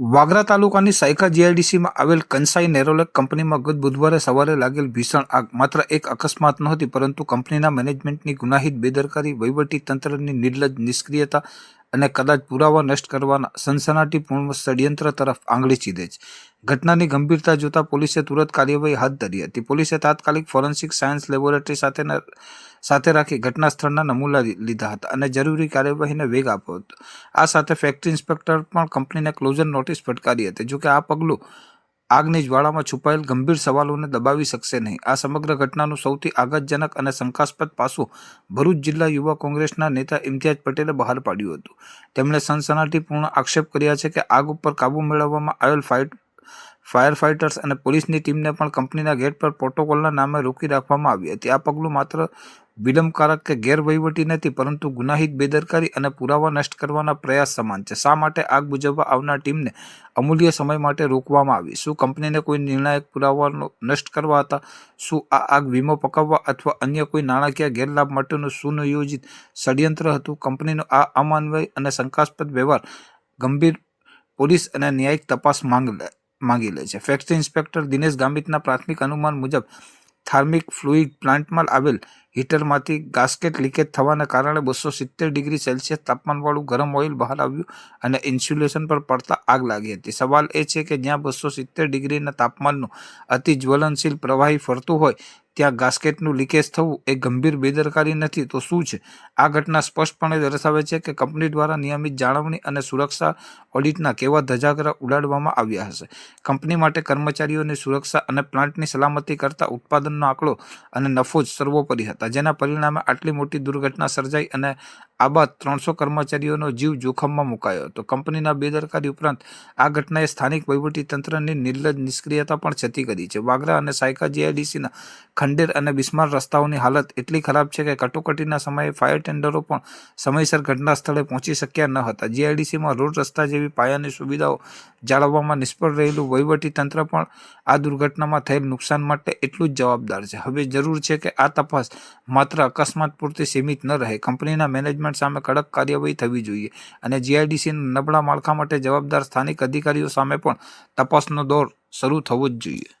વાગરા તાલુકાની સાયકા જીઆઈડીસીમાં આવેલ કંસાઈ નેરોલેક કંપનીમાં ગત બુધવારે સવારે લાગેલ ભીષણ આગ માત્ર એક અકસ્માત નહોતી, પરંતુ કંપનીના મેનેજમેન્ટની ગુનાહિત બેદરકારી, વહીવટી તંત્રની નિર્લજ નિષ્ક્રિયતા અને કદાચ પુરાવા નષ્ટ કરવાના સનસનાટીપૂર્ણ ષડયંત્ર તરફ આંગળી ચીધે છે. ઘટનાની ગંભીરતા જોતા પોલીસે તુરંત કાર્યવાહી હાથ ધરી હતી. પોલીસે તાત્કાલિક ફોરેન્સિક સાયન્સ લેબોરેટરી સાથેના સાથે રાખી ઘટના સ્થળના નમૂના લીધા હતા અને જરૂરી કાર્યવાહીને વેગ આપ્યો હતો. આ સાથે ફેક્ટરી ઇન્સ્પેક્ટર પણ કંપનીને ક્લોઝર નોટિસ ફટકારી હતી. જોકે આ પગલું આગની જ્વાળામાં છુપાયેલ ગંભીર સવાલોને દબાવી શકશે નહીં. આ સમગ્ર ઘટનાનું સૌથી આઘાતજનક અને શંકાસ્પદ પાસું ભરૂચ જિલ્લા યુવા કોંગ્રેસના નેતા ઇમ્તિયાજ પટેલે બહાર પાડ્યું હતું. તેમણે સનસનાટીપૂર્ણ આક્ષેપ કર્યા છે કે આગ ઉપર કાબૂ મેળવવામાં આવેલ ફાઇટ ફાયર ફાઇટર્સ અને પોલીસની ટીમને પણ કંપનીના ગેટ પર પ્રોટોકોલના નામે રોકી રાખવામાં આવી હતી. આ પગલું માત્ર વિલંબકારક કે ગેરવહીવટી નથી, પરંતુ ગુનાહિત, બેદરકારી અને પુરાવા નષ્ટ કરવાના પ્રયાસ સમાન છે. શા માટે આગ બુજવવા આવનાર ટીમને અમૂલ્ય સમય માટે રોકવામાં આવી? શું કંપનીને કોઈ નિર્ણાયક પુરાવાનો નષ્ટ કરવા હતા? શું આ આગ વીમો પકાવવા અથવા અન્ય કોઈ નાણાકીય ગેરલાભ માટેનું સુનિયોજિત ષડયંત્ર હતું? કંપનીનો આ અમાનવય અને શંકાસ્પદ વ્યવહાર ગંભીર પોલીસ અને ન્યાયિક તપાસ માંગ લે- માંગી લે છે. ફેક્ટરી ઇન્સ્પેક્ટર દિનેશ ગામિતના પ્રાથમિક અનુમાન મુજબ થાર્મિક ફ્લુઇડ પ્લાન્ટમાં આવેલ હીટરમાંથી ગાસ્કેટ લીકેજ થવાના કારણે બસો સિત્તેર ડિગ્રી સેલ્સિયસ તાપમાનવાળું ગરમ ઓઇલ બહાર આવ્યું અને ઇન્સ્યુલેશન પર પડતા આગ લાગી હતી. સવાલ એ છે કે જ્યાં બસો સિત્તેર ડિગ્રીના તાપમાનનું અતિ જ્વલનશીલ પ્રવાહી ફરતું હોય, ત્યાં ગાસ્કેટનું લીકેજ થવું એ ગંભીર બેદરકારી નથી, તો શું છે? આ ઘટના સ્પષ્ટપણે દર્શાવે છે કે કંપની દ્વારા નિયમિત જાળવણી અને સુરક્ષા ઓડિટના કેવા ધજાગરા ઉડાડવામાં આવ્યા હશે. કંપની માટે કર્મચારીઓની સુરક્ષા અને પ્લાન્ટની સલામતી કરતા ઉત્પાદનનો આંકડો અને નફો જ સર્વોપરી હતા. જેના પરિણામે આટલી મોટી દુર્ઘટના સર્જાઈ અને આ ત્રણસો કર્મચારીઓનો જીવ જોખમમાં મુકાયો હતો. કંપનીના બેદરકારી ઉપરાંત આ ઘટનાએ સ્થાનિક વહીવટીતંત્રની નિર્લજ નિષ્ક્રિયતા પણ છતી કરી છે. વાગરા અને સાયકા જીઆઈડીસીના ખંડેર અને બિસ્માર રસ્તાઓની હાલત એટલી ખરાબ છે કે કટોકટીના સમયે ફાયર ટેન્ડરો પણ સમયસર ઘટના સ્થળે પહોંચી શક્યા ન હતા. જીઆઈડીસીમાં રોડ રસ્તા જેવી પાયાની સુવિધાઓ જાળવવામાં નિષ્ફળ રહેલું વહીવટી તંત્ર પણ આ દુર્ઘટનામાં થયેલ નુકસાન માટે એટલું જ જવાબદાર છે. હવે જરૂર છે કે આ તપાસ માત્ર અકસ્માત પૂરતી સીમિત ન રહે. કંપનીના મેનેજમેન્ટ સામે કડક કાર્યવાહી થવી જોઈએ અને જીઆઈડીસીના નબળા માળખા માટે જવાબદાર સ્થાનિક અધિકારીઓ સામે પણ તપાસનો દોર શરૂ થવો જ જોઈએ.